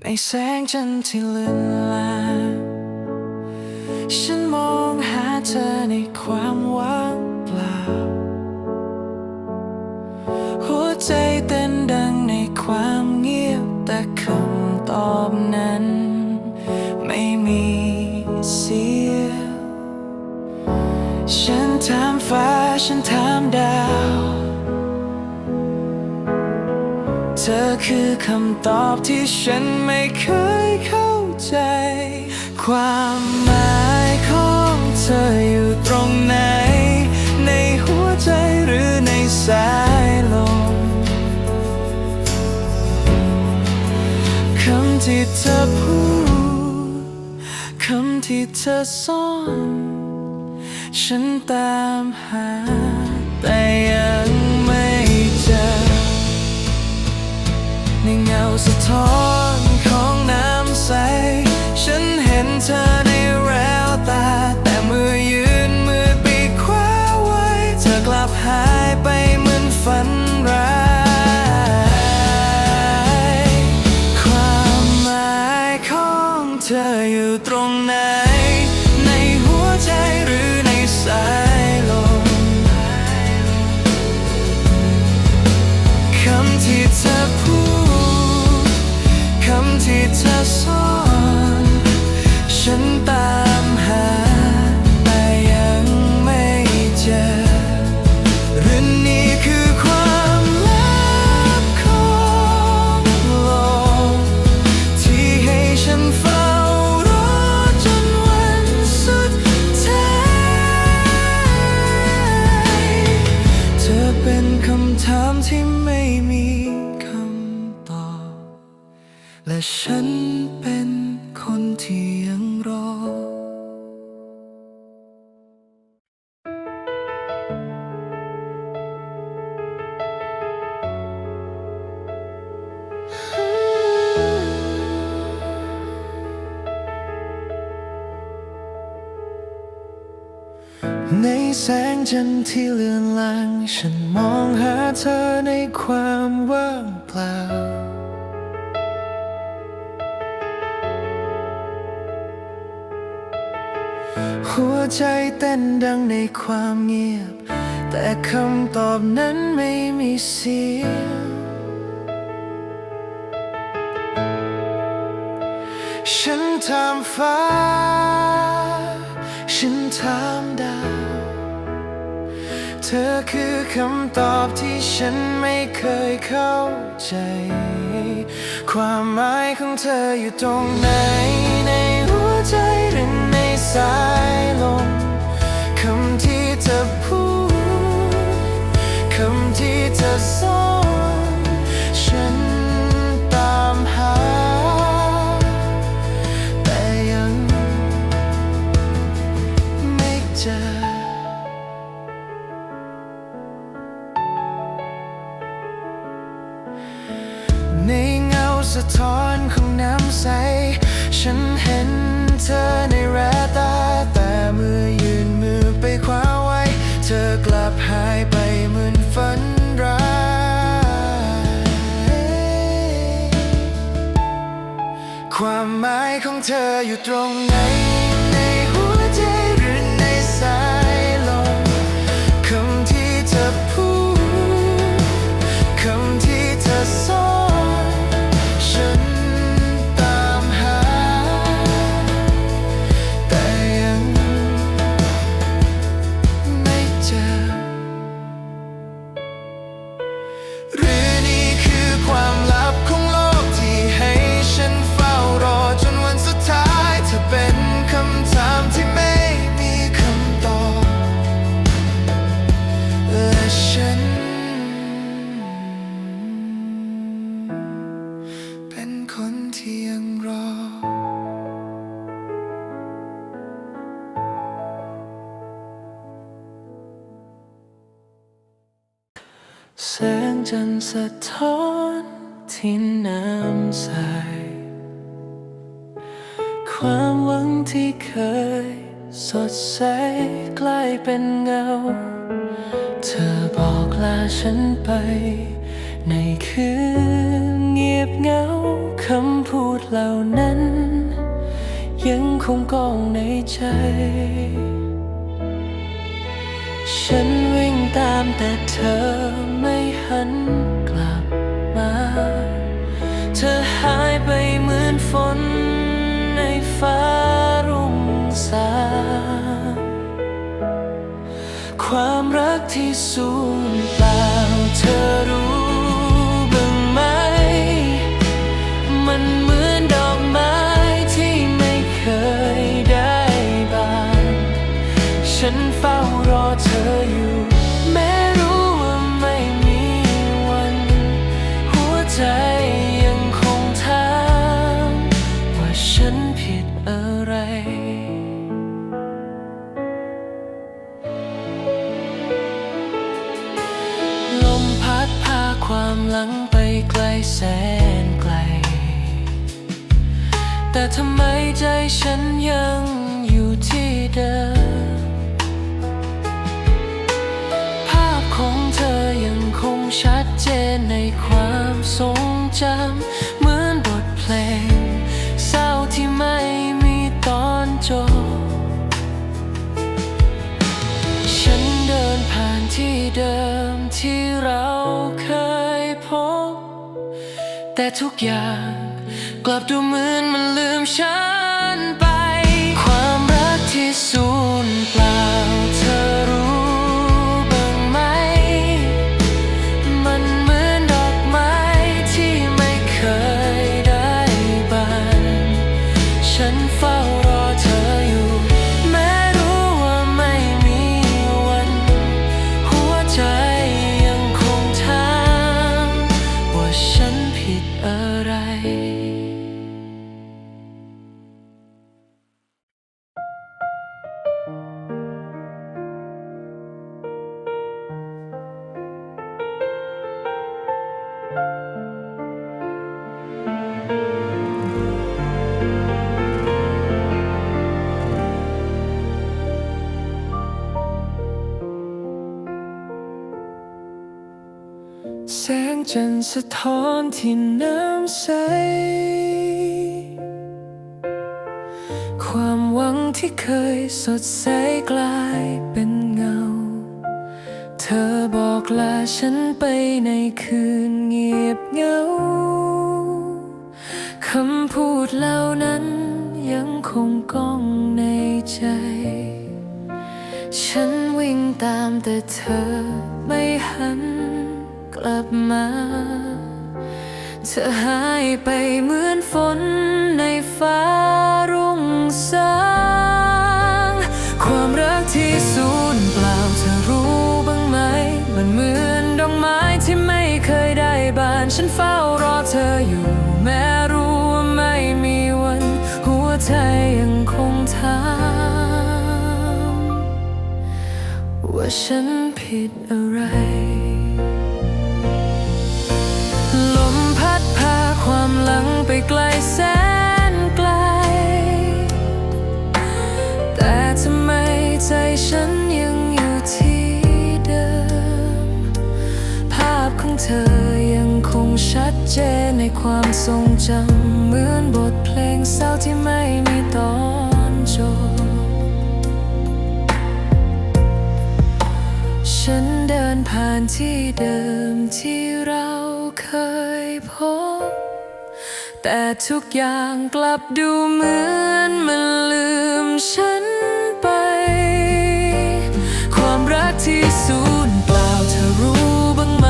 ในแสงจันทร์ที่เลือนลาฉัน คือคำตอบที่ฉันไม่เคยเข้าใจ ความหมายของเธออยู่ตรงไหน ในหัวใจหรือในสายลมคำที่เธอพูดคำที่เธอซ่อน ฉันตามหาแต่ยัง เงาสะท้อนของน้ำใส ฉันเห็นเธอ จันทร์ที่เลือนลาง ฉันมองหาเธอในความว่างเปล่า หัวใจเต้นดังในความเงียบ แต่คำตอบนั้นไม่มีเสียงฉันถามฟ้า ฉันถาม อคือคำตอบที่ฉันไม่เคยเข้าใจ ความหมายของเธออยู่ตรงไหน ในหัวใจหรือในสายลมคำที่เธอพูด คำที่เธอซ่อน หมายของเธออยู่ตรงไหน จันสะท้อนที่น้ำใส ความหวังที่เคยสดใสกลายเป็นเงา เธอบอกลาฉันไป ในคืนเงียบเหงาคำพูดเหล่านั้น ยังคงกองในใจ ฉันวิ่งตามแต่เธอไม่ หันกลับมา เธอหายไปเหมือนฝนในฟ้ารุ่งสางความรักที่สูง จำเหมือนบทเพลง เศร้าที่ไม่มีตอนจบ ฉันเดินผ่านที่เดิมที่เราเคยพบ แต่ทุกอย่างกลับดูเหมือนมันลืมฉัน จันสะท้อนที่น้ำใส ความหวังที่เคยสดใสกลายเป็นเงา เธอบอกลาฉันไปในคืนเงียบเงา คำพูดเหล่านั้นยังคงก้องในใจ ฉันวิ่งตามแต่เธอไม่หัน กลับมา เธอหายไปเหมือนฝนในฟ้ารุ่งสาง ความรักที่สูญเปล่าเธอรู้บ้างไหม มันเหมือนดอกไม้ที่ไม่เคยได้บาน ฉันเฝ้ารอเธออยู่แม้รู้ว่าไม่มีวัน หัวใจยังคงถามว่าฉันผิดอะไร ไกลแสนไกล แต่ทำไมใจฉันยังอยู่ที่เดิม ภาพของเธอยังคงชัดเจนในความทรงจำ เหมือนบทเพลงเศร้าที่ไม่มีตอนจบ ฉันเดินผ่านที่เดิมที่เราเคย แต่ทุกอย่างกลับดูเหมือนมันลืมฉันไป ความรักที่สูญเปล่าเธอรู้บ้างไหม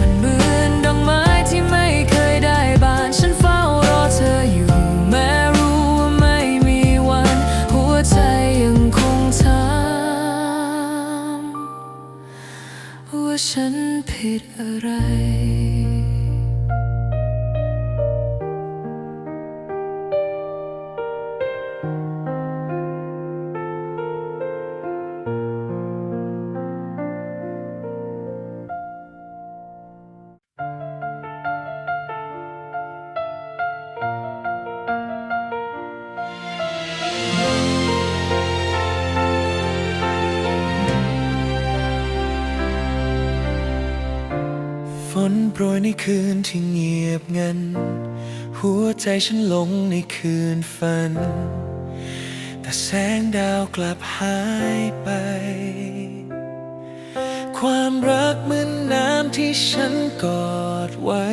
มันเหมือนดอกไม้ที่ไม่เคยได้บาน ฉันเฝ้ารอเธออยู่ แม้รู้ว่าไม่มีวัน หัวใจยังคงถามว่าฉันผิดอะไร ยในคืนที่เงียบงัน หัวใจฉันหลงในคืนฝัน แต่แสงดาวกลับหายไป ความรักเหมือนน้ำที่ฉันกอดไว้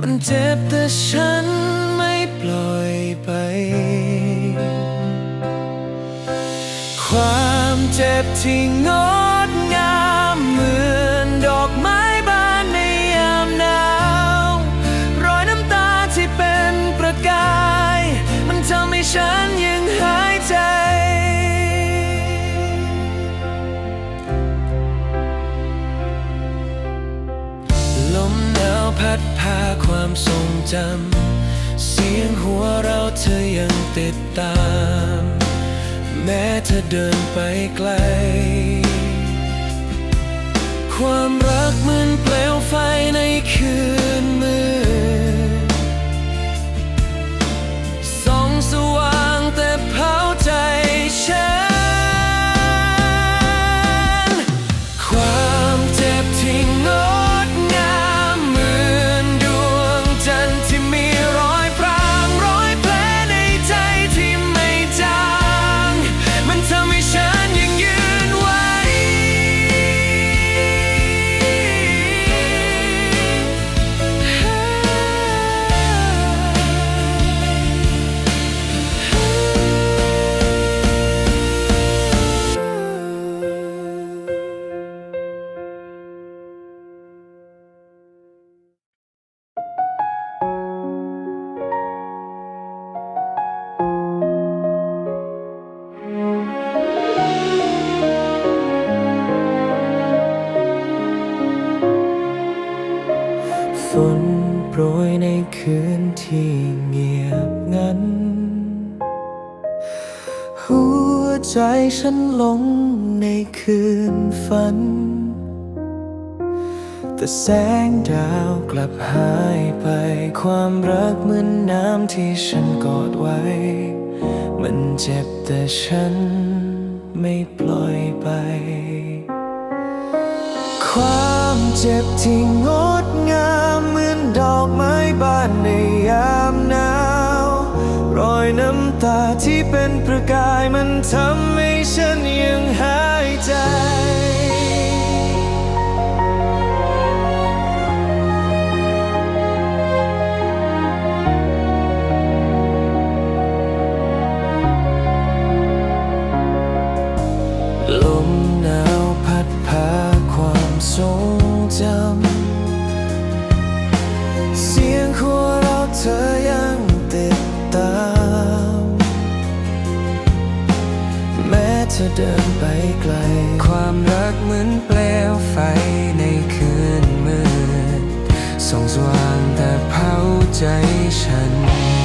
มันเจ็บแต่ฉันไม่ปล่อยไป ความเจ็บที่งด ทรงจำ เสียงหัวเราเธอยังติดตาม แม้เธอเดินไปไกล ความรักเหมือนเปลวไฟในคืนมืด แต่แสงดาวกลับหายไป ความรักเหมือนน้ำที่ฉันกอดไว้ มันเจ็บแต่ฉันไม่ปล่อยไป ความเจ็บที่งดงามเหมือนดอกไม้บานในยามหนาว รอยน้ำตาที่เป็นประกายมันทำให้ฉันยังหายใจ ไกล ความรักเหมือนเปลวไฟในคืนมืดส่องสว่างแต่เผาใจฉัน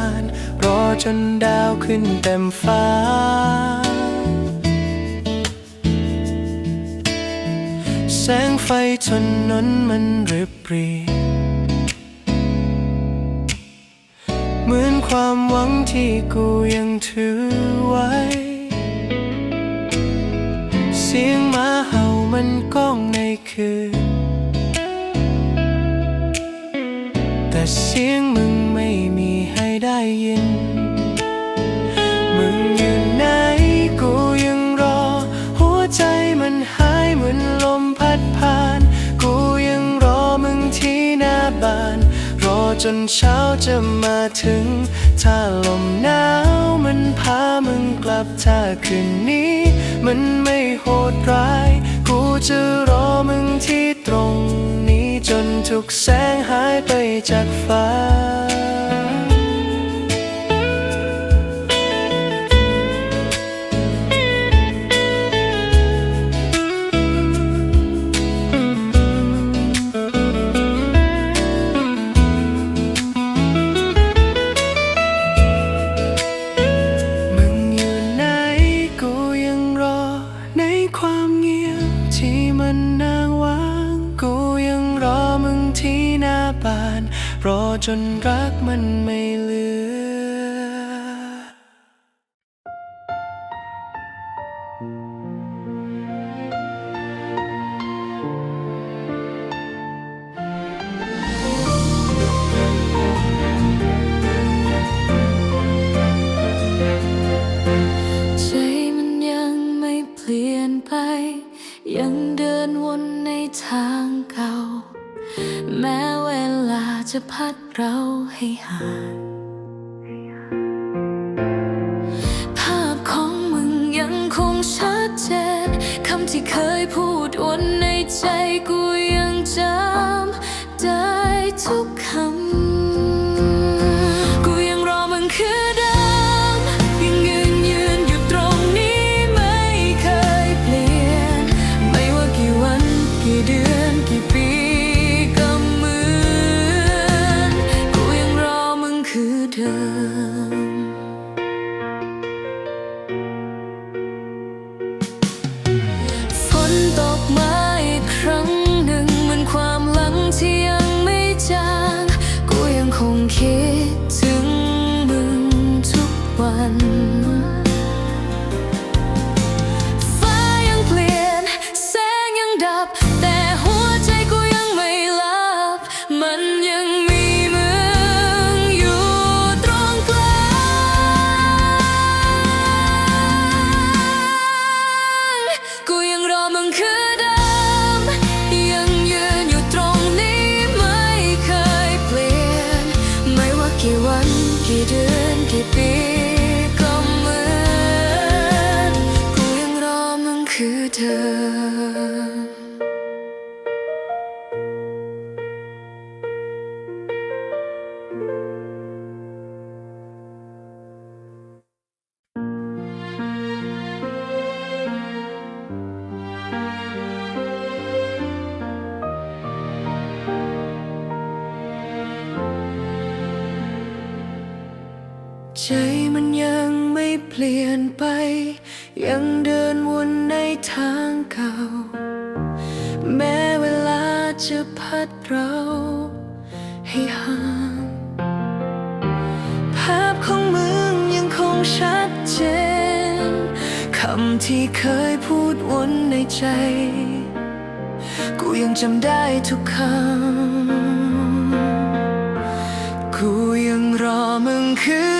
าน รอจนดาวขึ้นเต็มฟ้า แสงไฟทนนนมันริบรีเหมือนความหวังที่กูยังถือไว้ เสียงมาเห่ามันก้องในคืน แต่เสียงมึง ได้ยิน มึงอยู่ไหนกูยังรอ หัวใจมันหายเหมือนลมพัดผ่าน กูยังรอมึงที่หน้าบ้าน รอจนเช้าจะมาถึง ถ้าลมหนาวมันพามึงกลับถ้าคืนนี้ มันไม่โหดร้าย กูจะรอมึงที่ตรงนี้จนทุกแสงหายไปจากฟ้า จะพัดเราให้ห่าง ลี่ยนไป ยังเดินวนในทางเก่า แม้เวลาจะพัดเราให้ห่างภาพของมึงยังคงชัดเจนคำที่เคยพูดวนในใจ กูยังจำได้ทุกคำ กูยังรอมึงคือ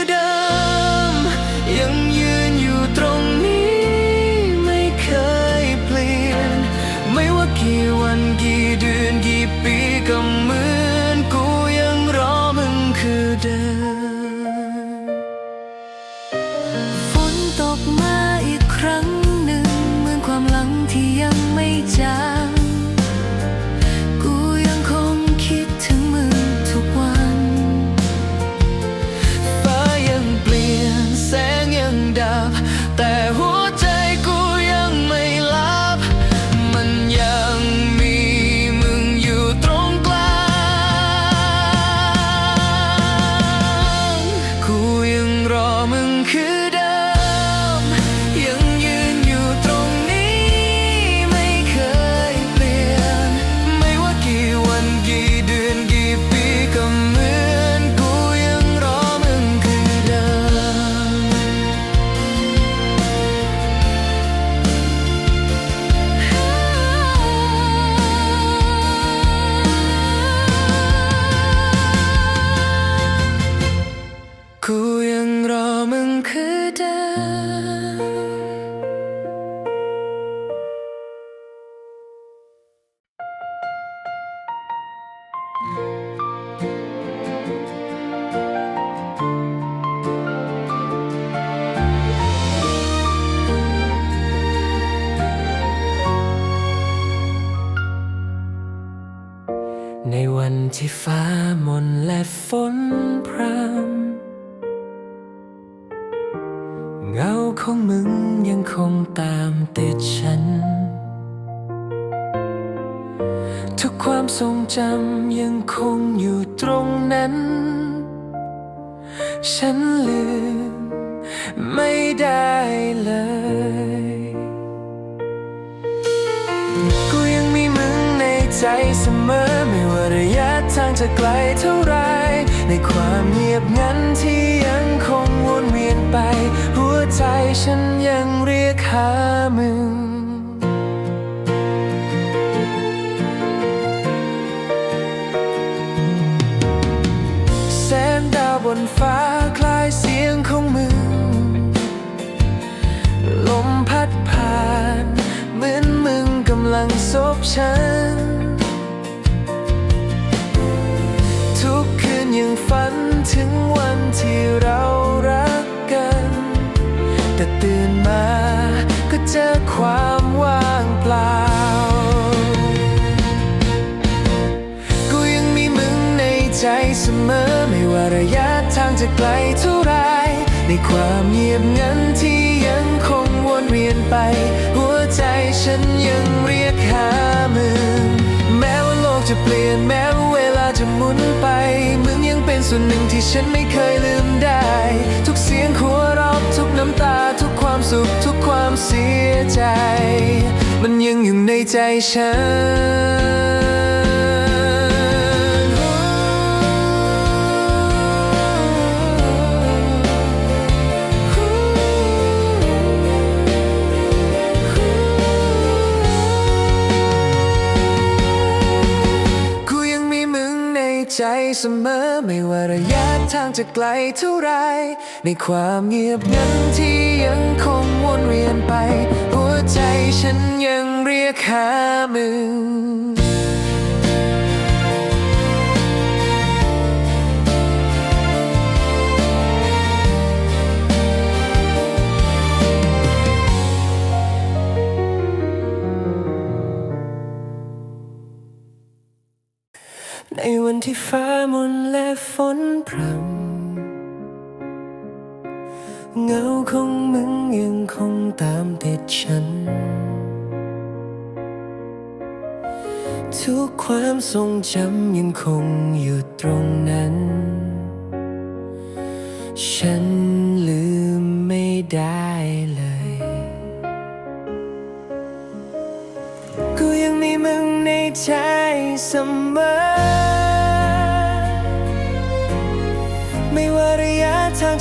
ทุกความทรงจำยังคงอยู่ตรงนั้น ฉันลืมไม่ได้เลย กูยังมีมึงในใจเสมอ ไม่ว่าระยะทางจะไกลเท่าไร ในความเงียบงันที่ยังคงวนเวียนไป หัวใจฉันยังเรียกหา ฉัน ทุกคืนยังฝันถึงวันที่เรารักกัน แต่ตื่นมาก็เจอความว่างเปล่า กูยังมีมึงในใจเสมอ ไม่ว่าระยะทางจะไกลเท่าไร ในความเงียบงันที่ยังคงวนเวียนไป หัวใจฉัน เปลี่ยนแม้ว่าเวลาจะหมุนไปมึงยังเป็นส่วนหนึ่งที่ฉันไม่เคยลืมได้ ทุกเสียงหัวเราะทุกน้ำตา ทุกความสุข ทุกความเสียใจ มันยังอยู่ในใจฉัน ใจเสมอไม่ว่าระยะทางจะไกลเท่าไร ในความเงียบงันที่ยังคงวนเวียนไป หัวใจฉันยังเรียกหามึง ในวันที่ฟ้ามนและฝนพรำเงาของมึงยังคงตามติดฉัน ทุกความทรงจำยังคงอยู่ตรงนั้น ฉันลืมไม่ได้เลย กูยังมีมึงในใจเสมอ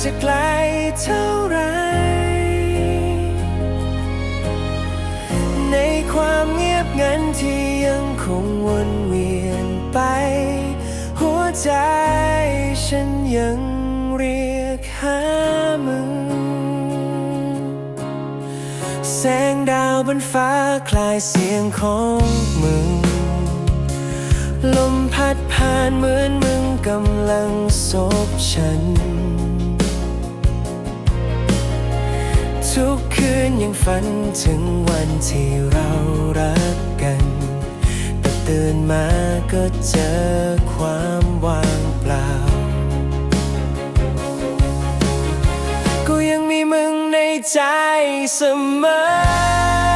จะไกลเท่าไร ในความเงียบงันที่ยังคงวนเวียนไป หัวใจฉันยังเรียกหามึง แสงดาวบนฟ้าคลายเสียงของมึง ลมพัดผ่านเหมือนมึงกำลังซบฉัน ทุกคืนยังฝันถึงวันที่เรารักกัน แต่ตื่นมาก็เจอความว่างเปล่า ก็ยังมีมึงในใจเสมอ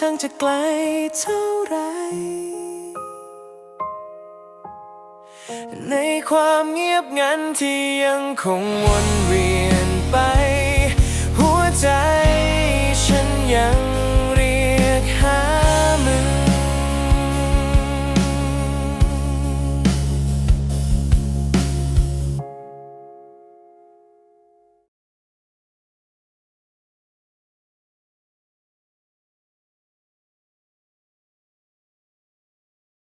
ทางจะไกลเท่าไร ในความเงียบงันที่ยังคงวนเวียนไป หัวใจฉันยัง